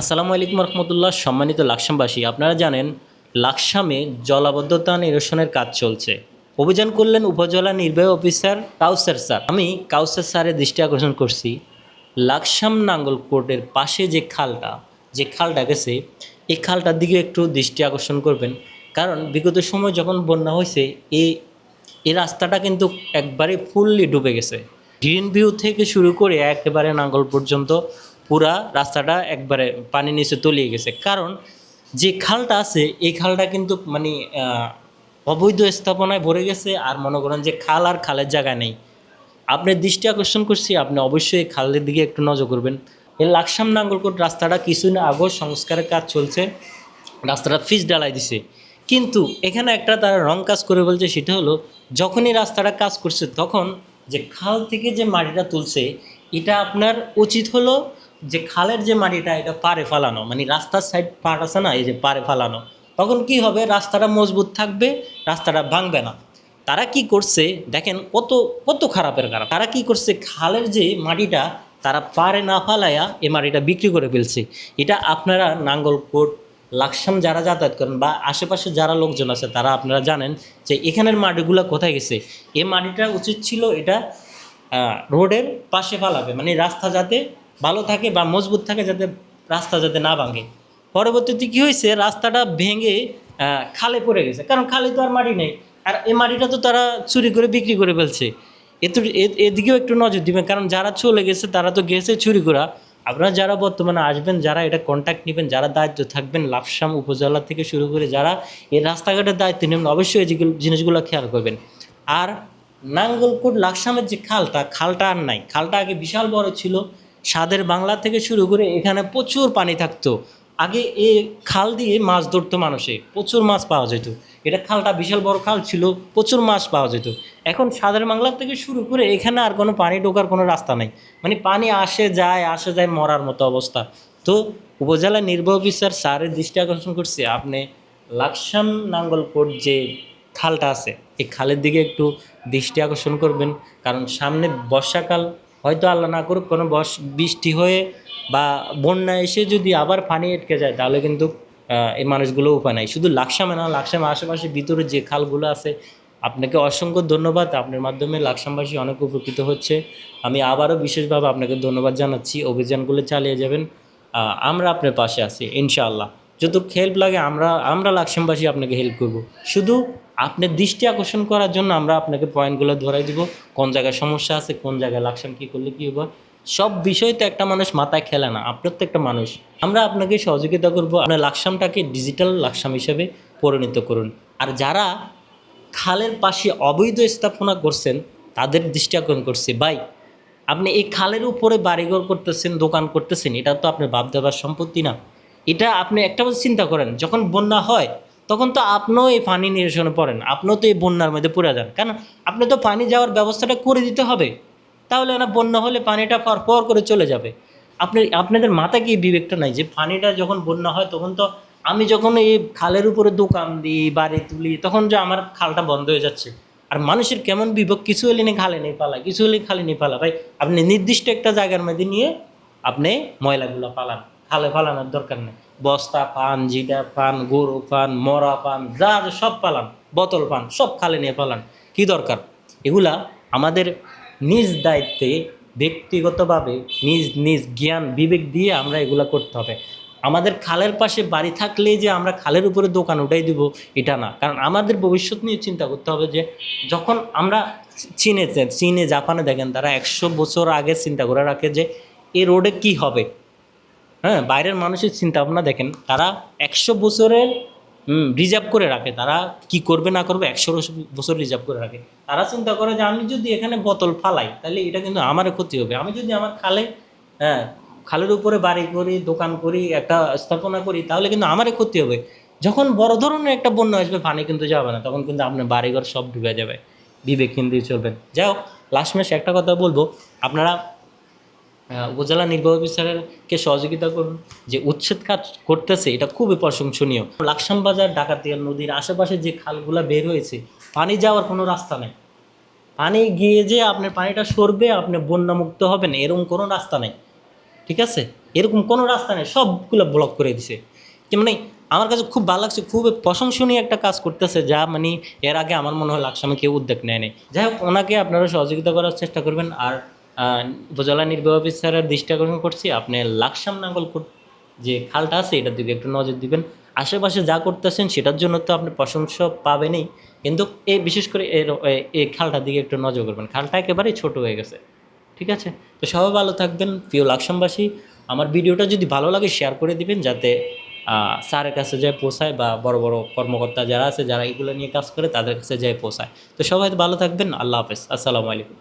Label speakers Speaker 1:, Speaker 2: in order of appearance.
Speaker 1: আসসালামু আলাইকুম রহমতুল্লাহ, সম্মানিত লাকসামবাসী, আপনারা জানেন লাকসামে জলাবদ্ধতা নিরসনের কাজ চলছে। অভিযান করলেন উপজেলা নির্বাহী অফিসার কাউসার স্যার। আমি কাউসার স্যারের দৃষ্টি আকর্ষণ করছি। লাকসাম নাঙ্গল কোর্টের পাশে যে খালটা যে খালটা গেছে, এই খালটার দিকে একটু দৃষ্টি আকর্ষণ করবেন। কারণ বিগত সময় যখন বন্যা হয়েছে, এই এই রাস্তাটা কিন্তু একবারে ফুললি ডুবে গেছে। গ্রিন ভিউ থেকে শুরু করে একেবারে নাঙ্গল পর্যন্ত পুরা রাস্তাটা একবারে পানি নিচে তলিয়ে গেছে। কারণ যে খালটা আছে, এই খালটা কিন্তু মানে অবৈধ স্থাপনায় ভরে গেছে আর মনে করেন যে খাল আর খালের জায়গা নেই। আপনার দৃষ্টি আকর্ষণ করছি, আপনি অবশ্যই খালের দিকে একটু নজর করবেন। এই লাকসাম নাঙ্গলকোট রাস্তাটা কিছুদিন আগেও সংস্কারের কাজ চলছে, রাস্তাটা ফিস ডালাই দিছে। কিন্তু এখানে একটা তারা রং কাজ করে বলছে, সেটা হলো যখনই রাস্তাটা কাজ করছে, তখন যে খাল থেকে যে মাটিটা তুলছে, এটা আপনার উচিত হলো যে খালের যে মাটিটা, এটা পারে ফালানো মানে রাস্তার সাইড পার আছে না, এই যে পারে ফালানো, তখন কি হবে? রাস্তাটা মজবুত থাকবে, রাস্তাটা ভাঙবে না। তারা কি করছে? দেখেন কত কত খারাপের খারাপ। তারা কি করছে? খালের যে মাটিটা, তারা পারে না ফালাইয়া এ মাটিটা বিক্রি করে ফেলছে। এটা আপনারা নাঙ্গলকোট লাকসাম যারা যাতায়াত করেন বা আশেপাশে যারা লোকজন আছে, তারা আপনারা জানেন যে এখানের মাটিগুলো কোথায় গেছে। এ মাটিটা উচিত ছিল এটা রোডের পাশে ফালাবে মানে রাস্তা যাতে ভালো থাকে বা মজবুত থাকে যাতে রাস্তা যাতে না ভাঙে। পরবর্তীতে কী হয়েছে? রাস্তাটা ভেঙে খালে পড়ে গেছে। কারণ খালে তো আর মাটি নেই। আর এই মাটিটা তো তারা চুরি করে বিক্রি করে ফেলছে। এত এদিকেও একটু নজর দিবেন। কারণ যারা চলে গেছে, তারা তো গেছে চুরি করা। আপনারা যারা বর্তমানে আসবেন, যারা এটা কন্ট্যাক্ট নেবেন, যারা দায়িত্ব থাকবেন, লাফসাম উপজেলা থেকে শুরু করে যারা এই রাস্তাঘাটের দায়িত্ব নেবেন, অবশ্যই এই জিনিসগুলো খেয়াল করবেন। আর নাঙ্গলকোট লাকসামের যে খালটা খালটা আর নাই। খালটা আগে বিশাল বড় ছিল। স্বাদের বাংলা থেকে শুরু করে এখানে প্রচুর পানি থাকতো। আগে এ খাল দিয়ে মাছ ধরতো মানুষে, প্রচুর মাছ পাওয়া যেত। এটা খালটা বিশাল বড় খাল ছিল, প্রচুর মাছ পাওয়া যেত। এখন সাদের বাংলা থেকে শুরু করে এখানে আর কোনো পানি ঢোকার কোনো রাস্তা নাই। মানে পানি আসে, যায় আসে, যায় মরার মতো অবস্থা। তো উপজেলা নির্বাহী অফিসার স্যারের দৃষ্টি আকর্ষণ করছে, আপনি লাকসাম নাঙ্গলকোট যে খালটা আছে, এই খালের দিকে একটু দৃষ্টি আকর্ষণ করবেন। কারণ সামনে বর্ষাকাল হয়তো আল্লাহ না করুক, কোনো বস বৃষ্টি হয়ে বা বন্যা এসে যদি আবার পানি আটকে যায়, তাহলে কিন্তু এই মানুষগুলো উপায় নাই। শুধু লাকসামে না, লাকসামে আশেপাশে ভিতরে যে খালগুলো আছে, আপনাকে অসংখ্য ধন্যবাদ। আপনার মাধ্যমে লাকসামবাসী অনেক উপকৃত হচ্ছে। আমি আবারও বিশেষভাবে আপনাকে ধন্যবাদ জানাচ্ছি। অভিযানগুলো চালিয়ে যাবেন। আমরা আপনার পাশে আছি, ইনশাআল্লাহ। যত হেল্প লাগে, আমরা আমরা লাকসামবাসী আপনাকে হেল্প করব। শুধু আপনার দৃষ্টি আকর্ষণ করার জন্য আমরা আপনাকে পয়েন্টগুলো ধরাই দিব। কোন জায়গায় সমস্যা আছে, কোন জায়গায় লাকসাম, কী করলে কী হবে? সব বিষয় তো একটা মানুষ মাথায় খেলে না আপনার তো একটা মানুষ। আমরা আপনাকে সহযোগিতা করব, আপনার লাকসামটাকে ডিজিটাল লাকসাম হিসেবে পরিণত করুন। আর যারা খালের পাশে অবৈধ স্থাপনা করছেন, তাদের দৃষ্টি আকর্ষণ করছে। ভাই, আপনি এই খালের উপরে বাড়িঘর করতেছেন, দোকান করতেছেন, এটা তো আপনার বাপ দেবার সম্পত্তি না। এটা আপনি একটা বছর চিন্তা করেন, যখন বন্যা হয়, তখন তো আপনিও এই পানি নিরসনে পড়েন, আপনিও তো এই বন্যার মধ্যে পড়ে যান। কারণ আপনি তো পানি যাওয়ার ব্যবস্থাটা করে দিতে হবে। তাহলে না, বন্যা হলে পানিটা পর পর করে চলে যাবে। আপনি আপনাদের মাথায় কি বিবেকটা নাই যে পানিটা যখন বন্যা হয়, তখন তো আমি যখন এই খালের উপরে দোকান দিই, বাড়ি তুলি, তখন যে আমার খালটা বন্ধ হয়ে যাচ্ছে। আর মানুষের কেমন বিবেক, কিছু হলে নিয়ে খালে নেই পালা, কিছু হলে খালে নেই পালা। ভাই, আপনি নির্দিষ্ট একটা জায়গার মধ্যে নিয়ে আপনি ময়লাগুলো পালান। খালে পালানোর দরকার নেই। বস্তা পান জিডা পান, গরু পান, মরা পান, যা সব পালান বোতল পান, সব খালে নিয়ে পালান কি দরকার? এগুলা আমাদের নিজ দায়িত্বে, ব্যক্তিগতভাবে নিজ নিজ জ্ঞান, বিবেক দিয়ে আমরা এগুলা করতে হবে। আমাদের খালের পাশে বাড়ি থাকলেই যে আমরা খালের উপরে দোকান উঠাই দিব, এটা না। কারণ আমাদের ভবিষ্যৎ নিয়ে চিন্তা করতে হবে যে, যখন আমরা চীনে চীনে, জাপানে দেখেন, তারা একশো বছর আগে চিন্তা করে রাখে যে এই রোডে কি হবে? হ্যাঁ বাইরের মানুষের চিন্তা ভাবনা দেখেন, তারা একশো বছরের রিজার্ভ করে রাখে। তারা কি করবে না করবে একশো বছর রিজার্ভ করে রাখে। তারা চিন্তা করে যে, আমি যদি এখানে বোতল ফালাই, তাহলে এটা কিন্তু আমারও ক্ষতি হবে। আমি যদি আমার খালে হ্যাঁ খালের উপরে বাড়ি করি, দোকান করি, একটা স্থাপনা করি, তাহলে কিন্তু আমারই ক্ষতি হবে। যখন বড় ধরনের একটা বন্যা আসবে, পানি কিন্তু যাবে না। তখন কিন্তু আপনার বাড়িঘর সব ডুবে যাবে। বিবেক কিন্তু চলবেন যাই হোক লাস্ট মাসে একটা কথা বলব। আপনারা উপজেলা নির্বাহী অফিসারকে সহযোগিতা করুন। যে উচ্ছেদ কাজ করতেছে, এটা খুবই প্রশংসনীয়। লাকসাম বাজার, ডাকাতিয়া নদীর আশেপাশে যে খালগুলা বের হয়েছে, পানি যাওয়ার কোনো রাস্তা নেই। পানি গিয়ে যে আপনার পানিটা সরবে, আপনি বন্যামুক্ত হবেন, এরকম কোনো রাস্তা নেই। ঠিক আছে? এরকম কোনো রাস্তা নেই, সবগুলো ব্লক করে দিছে। মানে আমার কাছে খুব ভালো লাগছে, খুব প্রশংসনীয় একটা কাজ করতেছে, যা মানে এর আগে আমার মনে হয় লাকসামে কেউ উদ্যোগ নেয় নেই যাই হোক, ওনাকে আপনারা সহযোগিতা করার চেষ্টা করবেন, আর উপজেলা নির্বাহী অফিসারের দৃষ্টি আকর্ষণ করছি, আপনি লাকসাম নাঙ্গলকোট যে খালটা আছে, এটার দিকে একটু নজর দিবেন। আশেপাশে যা করতেছেন, সেটার জন্য তো আপনি প্রশংসা পাবেনই। কিন্তু এই বিশেষ করে এর এই খালটার দিকে একটু নজর করবেন। খালটা একেবারেই ছোট হয়ে গেছে, ঠিক আছে? তো সবাই ভালো থাকবেন। প্রিয় লাকসামবাসী, আমার ভিডিওটা যদি ভালো লাগে শেয়ার করে দিবেন, যাতে স্যারের কাছে যায় পৌঁছায় বা বড় বড় কর্মকর্তা যারা আছে, যারা এগুলো নিয়ে কাজ করে, তাদের কাছে যায় পৌঁছায়। তো সবাই ভালো থাকবেন। আল্লাহ হাফেজ। আসসালামু আলাইকুম।